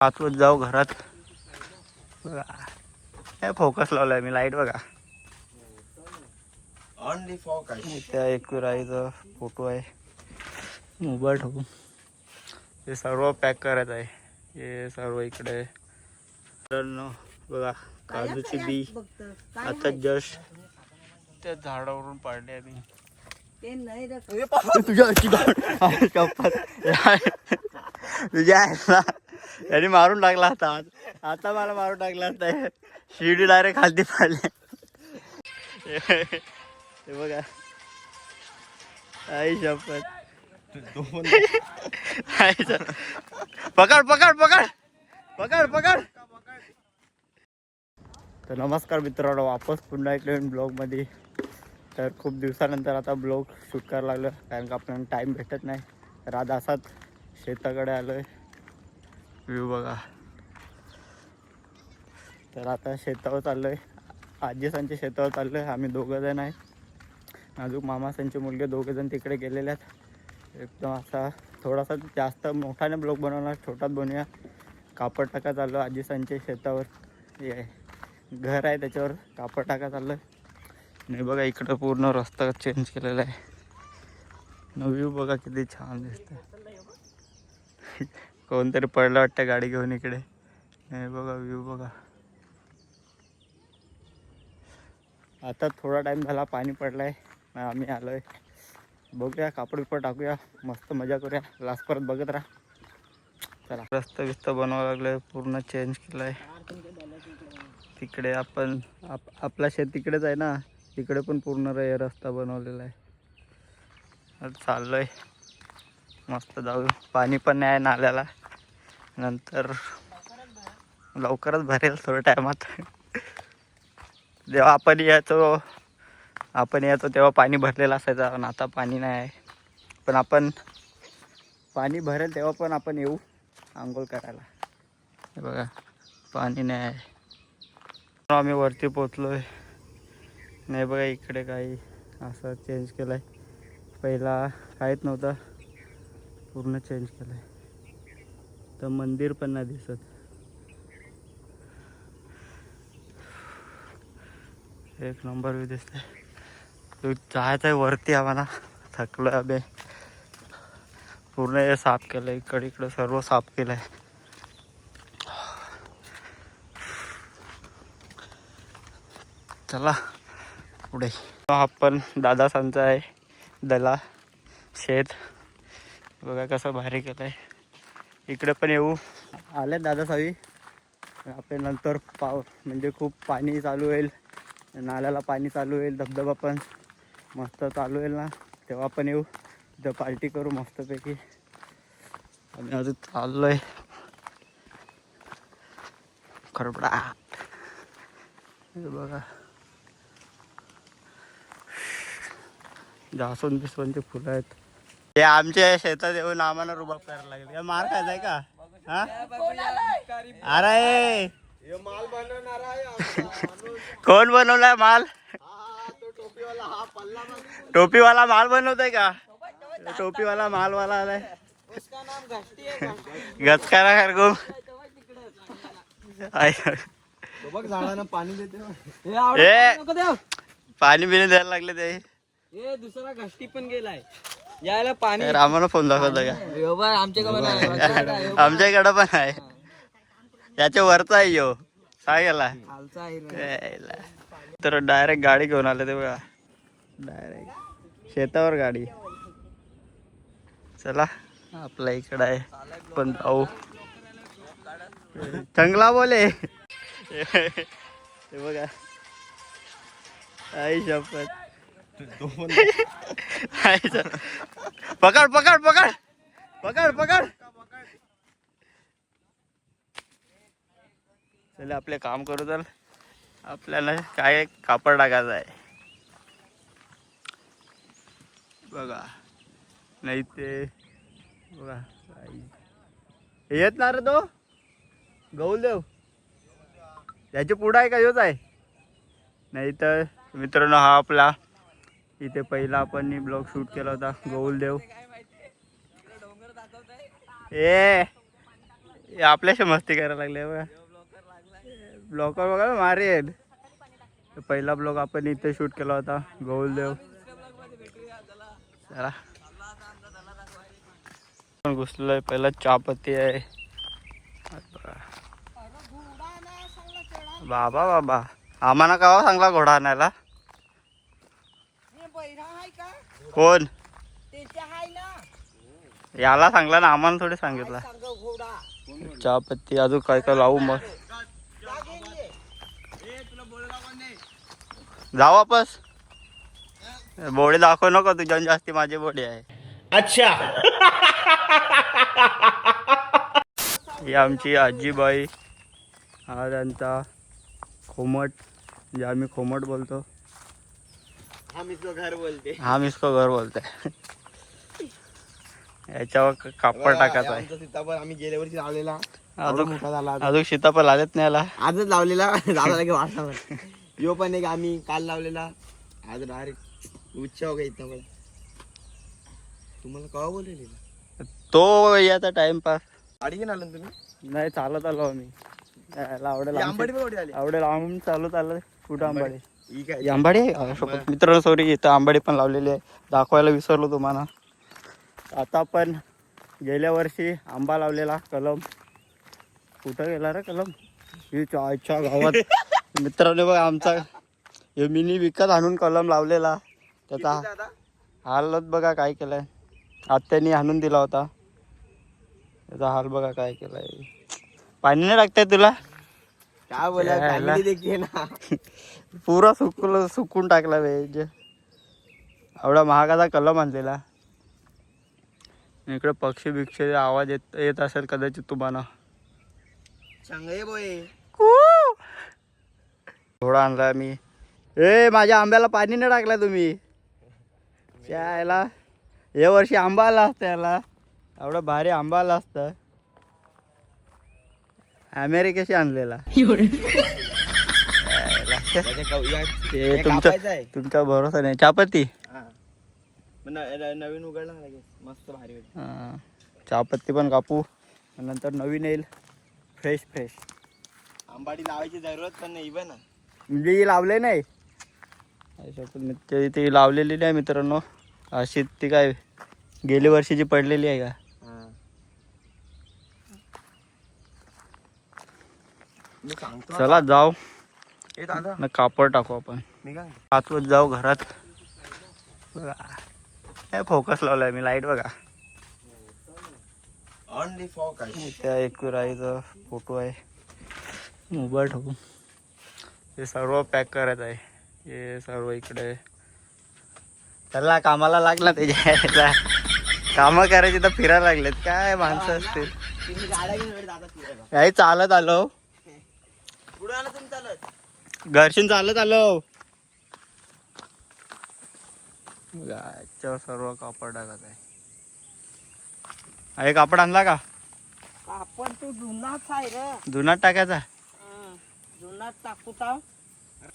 आतमध्ये जाऊ घरात. बघा. काय फोकस लावलाय मी लाइट बघा. Only focus. त्या एकविराईचा फोटो आहे. मोबाईल ठेवून. हे सर्व पॅक करायचं आहे. हे सर्व इकडे. बघा काजूची बी. आता जस्ट त्या झाडावरून पाडले आम्ही. ते नाही रे तुझ्या तुझ्या याने मारून टाकला आता आता मला मारून टाकला आता शिर्डी डायरेक्ट खालती पाडले. हे बघा. आई शपथ. आई शपथ. पकड पकड पकड. पकड पकड. तर नमस्कार मित्रांनो वापस पुन्हा एक नवीन ब्लॉगमध्ये तर खूप दिवसानंतर आता ब्लॉग शूट करायला लागलं कारण का आपल्याला टाईम भेटत नाही. तर आज असाच शेताकडे आलो आहे व्ह्यू बघा. तर आता शेतावर चाललो आहे आजीसांच्या शेतावर चाललो आहे आम्ही दोघं जण आहे. अजून मामासांचे मुलगे दोघे जण तिकडे गेलेले आहेत. एकदम असा थोडासा जास्त मोठाने ब्लॉक बनवणार. छोटाच बनवूया. कापड टाका चाललो आजीसांच्या शेतावर. हे घर आहे त्याच्यावर कापड टाका चाललं नाही बघा इकडं पूर्ण रस्ता चेंज केलेला आहे. व्ह्यू बघा किती छान दिसतं कोणतरी पडलं वाटतं गाडी घेऊन इकडे. नाही बघा व्ह्यू बघा. आता थोडा टाइम झाला पाणी पडलाय. आहे आम्ही आलोय. बघूया कापड बिपड टाकूया. मस्त मजा करूया. लास्ट परत बघत राहा. चला. रस्ता बिस्ता बनवावं लागलंय. पूर्ण चेंज केलाय. तिकडे आपण आप आपला शेत तिकडेच आहे ना. तिकडे पण पूर्ण रस्ता बनवलेला आहे. आता चाललोय. मस्त जाऊ. पाणी पण नाही आहे नाल्याला. नंतर लवकरच भरेल थोड्या टायमात. जेव्हा आपण यायचो आपण यायचो तेव्हा पाणी भरलेलं असायचं. पण आता पाणी नाही आहे. पण आपण पाणी भरेल तेव्हा पण आपण येऊ आंघोळ करायला. हे बघा पाणी नाही आहे. आम्ही वरती पोचलो आहे नाही बघा इकडे काही असं चेंज केलं आहे पहिला काहीच नव्हतं. पूर्ण चेंज केलं आहे तर मंदिर पण नाही दिसत. एक नंबर बी दिसतंय. तू जायचं आहे वरती आम्हाला. थकलो आहे अबे पूर्ण हे साफ केलं इकडे इकडं सर्व साफ केलं आहे चला पुढे. हा पण दादासांचा आहे. दला शेत. बघा कसं भारी केलं आहे इकडे पण येऊ. आले दादा सावी आपल्या नंतर पाव म्हणजे खूप पाणी चालू होईल. नाल्याला पाणी चालू होईल धबधबा पण मस्त चालू होईल ना. तेव्हा पण येऊ. तिथं पार्टी करू मस्तपैकी. आम्ही अजून चाललो आहे खरबडा. बघा. जास्वंद बिस्वंदची फुलं आहेत. हे आमच्या शेतात येऊन आम्हाला रुबाब करायला लागेल. काय मार खायचाय का? हा? अरे! माल बनवणार आहे कोण बनवलाय माल? टोपीवाला माल. बनवतोय का? टोपीवाला मालवाला आलाय. गचकारा. तो बघ झाडानं पाणी देते. पाणी बिणी द्यायला लागले ते. दुसरा घाष्टी पण गेलाय. यायला पाणी. रामाला फोन दाखवतो का? आमच्या. आमच्याकडं पण आहे. त्याच्या वरचा आहे यो. रे. तर डायरेक्ट गाडी घेऊन आले ते बघा. डायरेक्ट शेतावर गाडी. चला. आपल्या इकडं आहे. पण जाऊ चांगला बोले. बघा. आई शपथ. पकड पकड पकड. पकड पकड. चला आपले काम करू तर. आपल्याला काय कापड टाकायचं आहे. बघा. नाही ते. बघा. हे येत ना रे तो. गौल देव याच्या पुढं आहे का? योच आहे. नाही तर मित्रांनो हा आपला इथे पहिला आपण ब्लॉग शूट केला होता गौलदेव ए आपल्याशी मस्ती करायला लागले बघा. ब्लॉकर बघा मारेल. पहिला ब्लॉग आपण इथे शूट केला होता गौलदेव चला. पण घुसलेलो आहे पहिला चहापत्ती आहे. बाबा बाबा. आम्हाला कावा सांगला घोडा आणायला? कोण? याला सांगला ना आम्हाला थोडी सांगितलं. चहापत्ती अजून काय काय लावू मग? जाऊ वापस. बोडे दाखव नको तुझ्या जास्ती माझी बोडी आहे. अच्छा. ही आमची आजीबाई. हा त्यांचा खोमट जे आम्ही खोमट बोलतो. हम इसको घर बोलते. हा इसको घर बोलतोय याच्यावर क- कापड टाकायचा आहे. सीताफळ आम्ही गेल्या वर्षी लावलेला. अजून मोठा झाला अजून. सीताफळ आलेत नाही आला आजच लावलेला. वाटावर यो पण एक आम्ही काल लावलेला. आज डायरेक्ट उच्च हो गई इथं तुम्हाला कवा बोललेला तो याचा टाइमपास गाडी घेऊन आलो ना तुम्ही? नाही चालत आलो आम्ही. आवडेल ही आली. आवडेल आम्ही चालू चाललं कुठं आंबाडी? आंबाडी? शपथ. मित्रांनो सॉरी इथं आंबाडी पण लावलेली आहे. दाखवायला विसरलो तुम्हाला. आता पण गेल्या वर्षी आंबा लावलेला कलम. कुठं गेला रे कलम? ही चायच्या गावात. मित्रांनो बघ आमचा हे मिनी विकत आणून कलम लावलेला. त्याचा हालत बघा काय केलंय. आत्यानी आणून दिला होता. त्याचा हाल बघा काय केलाय. पाणी नाही टाकताय तुला? काय बोला. फॅमिली देखील ना. पुरा सुकलं सुकून टाकला वेज एवढा महागाचा कलम आणलेला. इकडे पक्षी बिक्षी आवाज येत येत असेल कदाचित तुम्हाला. चांगले बोय. थोडा आणला मी. ए माझ्या आंब्याला पाणी नाही टाकला तुम्ही. यायला या वर्षी आंबा आला असता याला. एवढा भारी आंबा आला असता. अमेरिकेशी आणलेला. ते तुमचा आहे. तुमचा भरोसा नाही. चापत्ती हा. न- नवीन उघडला मस्त भारी होईल हा. चहापत्ती पण कापू. नंतर नवीन येईल. फ्रेश फ्रेश आंबाडी लावायची जरूरत पण नाही बघ ना म्हणजे ही लावले नाही ती लावलेली नाही मित्रांनो. अशी ती काय गेल्या वर्षीची पडलेली आहे का मी सांगतो चला जाऊ. न कापड टाकू आपण. आतमध्ये जाऊ घरात. बघा. फोकस लावलाय मी लाइट बघा. ऑनली फॉर काय त्या फोटो आहे. मोबाईल ठेवून हे सर्व पॅक करायचं आहे. हे सर्व इकडे. त्याला कामाला लागला त्याच्या कामं करायची तर फिरायला लागलेत. काय माणसं असतील? काही चालत आलो. पुढे आला तुम्ही चालत. घरशीन चालत आलो. याच्यावर सर्व कापड टाकत आहे. आहे कापड आणला का? आपण तो जुनाच आहे रे. जुनात टाकायचा. जुनात टाकू टाव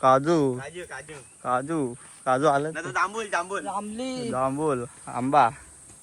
काजू. काजू काजू. काजू. काजू आलं. नाही तर जांभूल जांभूल. लांबली जांभूल. आंबा.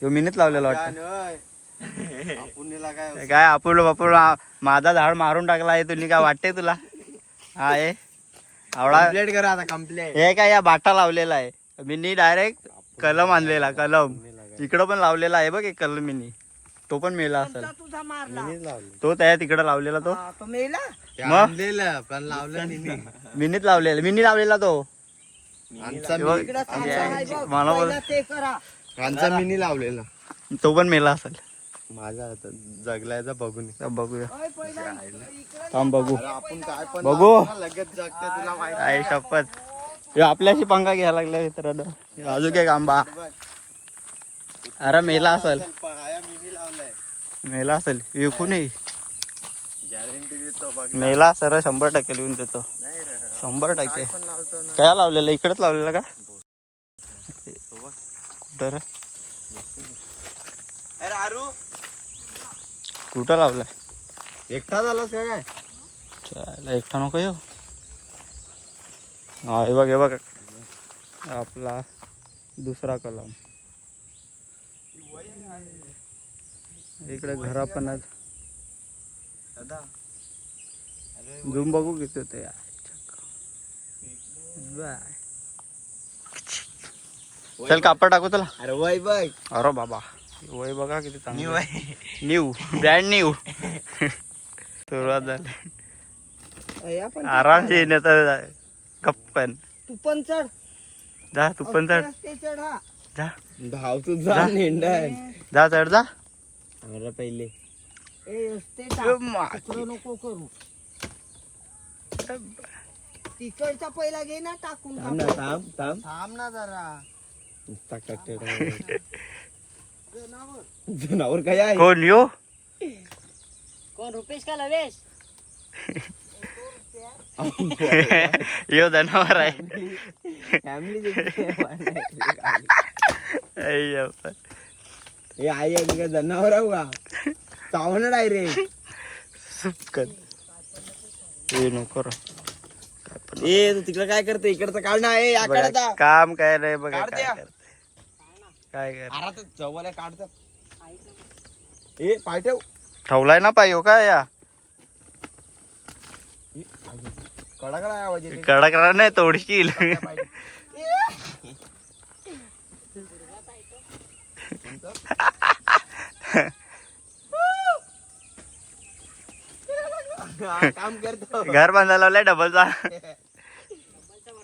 ह्यो मिनीत लावलेला वाटतं. पुण्याला काय काय आपण बापून आ- माझा झाड मारून टाकला आहे तुम्ही काय वाटते तुला? हा हे आवडा कम्प्लेट करा आता कम्प्लेट हे काय या बाटा लावलेला आहे. मिनी डायरेक्ट कलम आणलेला कलम. इकडं पण लावलेला आहे बघ एक कलम मिनी. तो पण मेला असेल. तुझा मारला? तो त्या तिकडे लावलेला तो. हा, तो मेला? मग? आणलेलं पण लावलं नाही मिनीत लावलेला मिनी लावलेला तो. आमचा मला आमचा मिनी लावलेला. तो पण मेला असेल. माझा आता जगलायचा बघून. तर बघूया. थांब बघू. आपण काय पण बघू. लगेच जगते तुला माहिती आई शपथ. ह्यो आपल्याशी पंगा घ्यायला लागल्या मित्रांनो. अजून एक आंबा अरे मेला असेल. मेला असेल. विकून येईल गॅरंटी देतो बघ. मेला सर शंभर टक्के लिहून देतो. शंभर टक्के. काय लावलेलं? इकडेच लावलेलं का? कुठं रे? अरे आरू. कुठं लावलंय? एकटा झालास का काय? चायला एकटा नको येऊ. हा हे बघ हे बघ. आपला दुसरा कलम. इकडे घरा पण दादा अरे झूम बघू किती होते यार. बाय. चल कापड टाकू चला अरे वय बघ. अरे बाबा. वय बघा किती मी चांगलं वय न्यू ब्रँड न्यू सुरुवात झाली. आपण आरामशी येण्याचा कप्पन तू पण चढ. जा तू पण चढ. रस्ते चढ हा. जा. भाव तुझा नेंडाय जा चढ जा. अरे पहिले. ए रस्ते टाक. तिकडं नको करू. तिकडचा पहिला घे ना टाकून थांब ना टाकू. थांब थांब. थांब ना जरा. टाक टाक टाक जनावर काय आहे? कोण यो? कोण रुपेश का लवेश? यो जनावर आहे. फॅमिली आई बाबा. हे आई आहे का जनावर आहे का चावणार आहे रे. सुपकन हे नको. ए तू तिकडे काय करते? इकडचं काढ ना ए बघा, याकडे काम काय नाही बघा काढ काय अरे तर ए पाय ठेव. ठेवलाय ना पाय हो काय या? कडा कडा आवाज कडक राहा नाही तोडशील काम करतो. घर बांधायला लावलाय डबलचा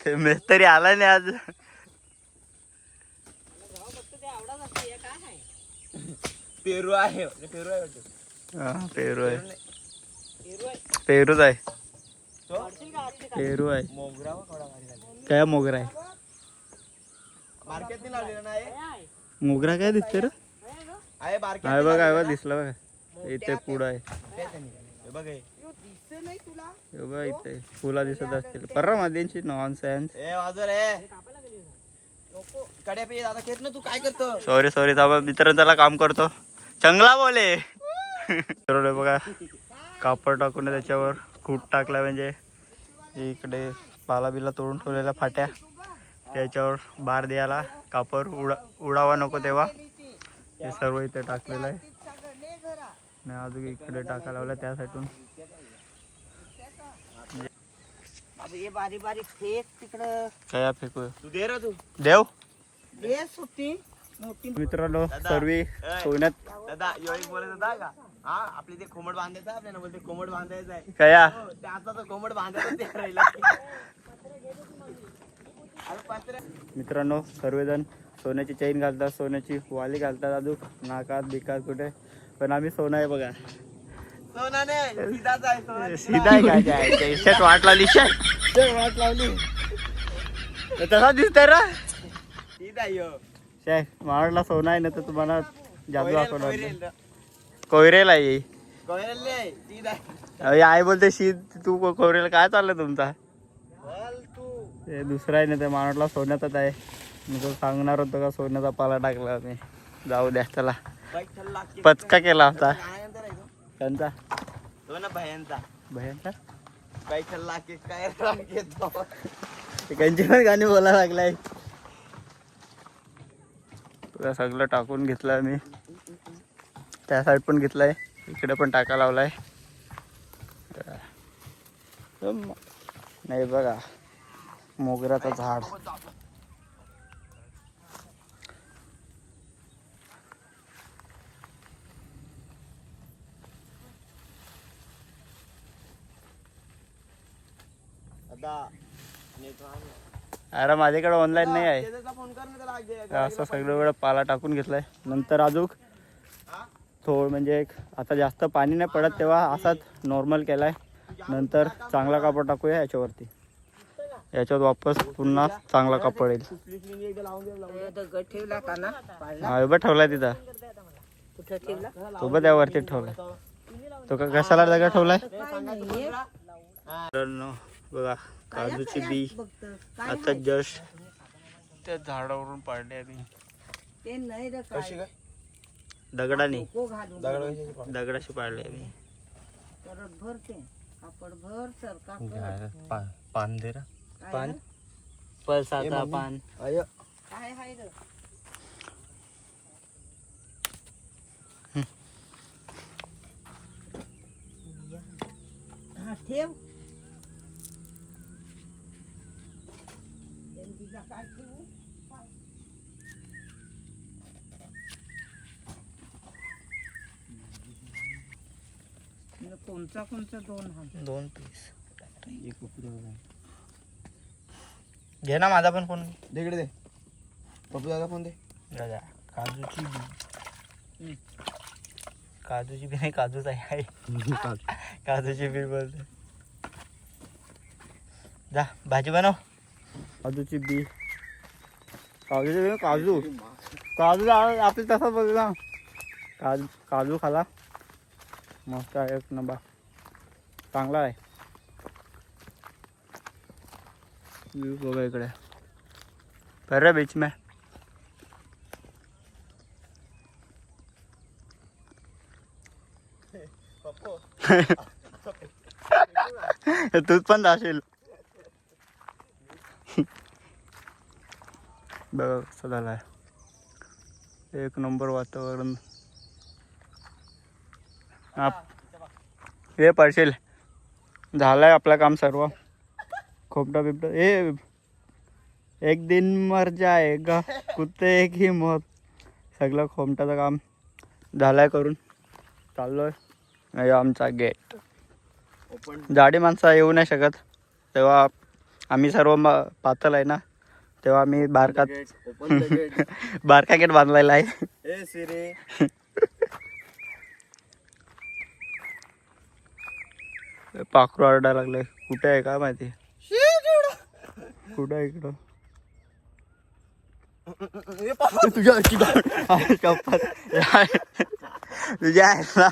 ते मिस्त्री आला नाही आज. पेरू आहे. पेरू आहे वाटतं. हा, पेरू आहे. पेरूच आहे. तो? पेरू आहे. मोगरा. काय मोगरा आहे? लावलेला ना हे? मोगरा काय दिसते रे? आहे बघ आहे बघ दिसला बघा. इथे पुढं आहे. हे बघ हे. हे बघ इथे फुला दिसत असतील. परवा मध्येची नॉन सायन्स ए वाजव रे. कड्या पे दादा खेळ ना तू काय करतो? सॉरी सॉरी थांबा. मित्र त्याला काम करतो. चांगला बोले. बरोबर बघा कापड टाकून त्याच्यावर कूट टाकला म्हणजे इकडे पाला बिला तोडून ठेवलेल्या फाट्या. त्याच्यावर बार द्यायला कापड उडा उडावा नको तेव्हा. हे सर्व इथे टाकलेलं आहे. आणि अजून इकडे टाकायला लावलं त्यासाठून. हे बारीक बारीक फेक तिकडं. काय फेकू तू दे रे तू. देव. दे सुट्टी. मित्रांनो. सर्व. सोन्यात दादा बोलत होता का? हा आपले ते कोंबड बांधायचं आहे, आपल्याला बोलते कोंबड बांधायचं आहे. कया? हो, त्याचा तो कोंबड बांधायचं ते राहिला. अरे पात्र. मित्रांनो सर्वजण सोन्याची चैन घालतात सोन्याची वाली घालतात अजून नाकात बिकात कुठे? पण आम्ही सोनं आहे बघा. सोना नाही सीधाच आहे सोना सीधा आहे काय शर्ट वाट लावली शर्ट वाट लावली. तसा दिसतंय रा. सीधा यो. शे मावळला सोनं आहे ना तर तुम्हाला जादू असं कोयरेल. अरे आई बोलते शी तू कोयरेला काय चाललं तुमचा? तू. दुसरा आहे ना ते मावळला सोन्यातच आहे. मी तो सांगणार होतो का सोन्याचा पाला टाकला आम्ही जाऊ द्या की- पचका केला होता? त्यांचा? भयांचा भयांचा बाईक ठरला की. काय त्यांची पण गाणी बोलायला लागलाय. तुला सगळं टाकून घेतलं मी. त्या साईड पण घेतलाय. इकडे पण टाका लावलाय. नाही बघा. मोगऱ्याचं झाड. आता अरे माझ्याकडे ऑनलाईन नाही आहे. असं सगळं वेळ पाला टाकून घेतलाय. नंतर अजून? थोड म्हणजे एक आता जास्त पाणी नाही पडत तेव्हा असाच नॉर्मल केलाय. नंतर चांगला कापड टाकूया याच्यावरती. याच्यावर वापस पुन्हा चांगला कापड येईल. सुचलीच नाही, एकदा लावून दे, लावून दे. दगड ठेवला का ना पाडला हा उभा ठेवलाय तिथं. कुठं ठेवला सोबत यावरती ठेवलाय. तो का कशाला दगड ठेवलाय? बघा काजूची बी आता जस्ट त्या झाडावरून पाडले आम्ही. ते नाही रे कशी काय. दगडाने? दगडाशी पाडले आम्ही. परत भरते कापड. भर कर. पान दे काय पान? पळसाचा पान. अय, काय हाय ठेव. कोणचा कोणचा दोन हा? दोन पीस घे ना माझा पण फ़ोन. दे इकडे दे. पप्पू दादा फ़ोन दे. दादा काजूची बी. काजूची बी नाही काजूच आहे काजूची बी बोलते. जा भाजी बनव. काजूची बी. काजूची बी काजू. काजू आपली तसा बघ ना. काजू काजू खाला. मस्त आहे एक नंबर. चांगला आहे. बघा इकडे. पर बीच में तूच पण जाशील बघा कसं झालाय. एक नंबर वातावरण. आप हे पडशील झालंय आपलं काम सर्व. खोपटा बिपटा ए एक दिन मर जाएगा कुत्ते एक ही मौत. सगळं खोमटाचं काम झालंय करून. चाललोय. हे आमचा गेट जाडी माणसं येऊ नाही शकत. तेव्हा आम्ही सर्व म- पातळ आहे ना. तेव्हा आम्ही बारकात बारका गेट बांधलेला आहे. ए सिरे. पाखरू आरडा लागलाय कुठे आहे काय माहिती? कुठं आहे इकडं? तुझ्या तुझ्या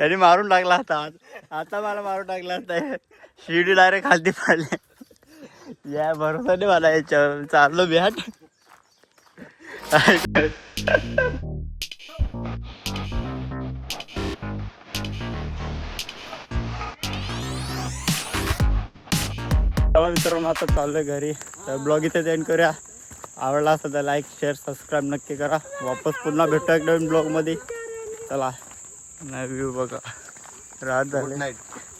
याने मारून टाकला आता आता मला मारून टाकला शिडी डायरेक्ट खालती पडले. या भरोसा नाही मला याच्यावर. चाललो बिहाट तेव्हा मित्रांनो आता चाललोय घरी. तर ब्लॉग इथे एंड करूया. आवडला असेल तर लाईक शेअर सबस्क्राईब नक्की करा. वापस पुन्हा भेटू एक नवीन ब्लॉगमध्ये. चला व्ह्यू बघा रात झाली. नाईट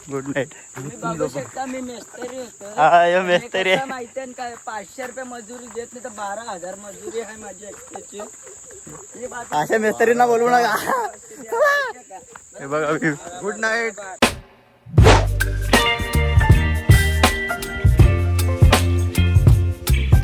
गुड नाईट बघू शकता मी मेस्तरी होतो हा आणि मेस्तरी कसं आहे माहिती आहे काय पाचशे रुपये मजुरी देत नाही तर बारा हजार मजुरी आहे माझी एकट्याची हे बात अशा मेस्तरींना बोलू नका. हे बघा गुड नाईट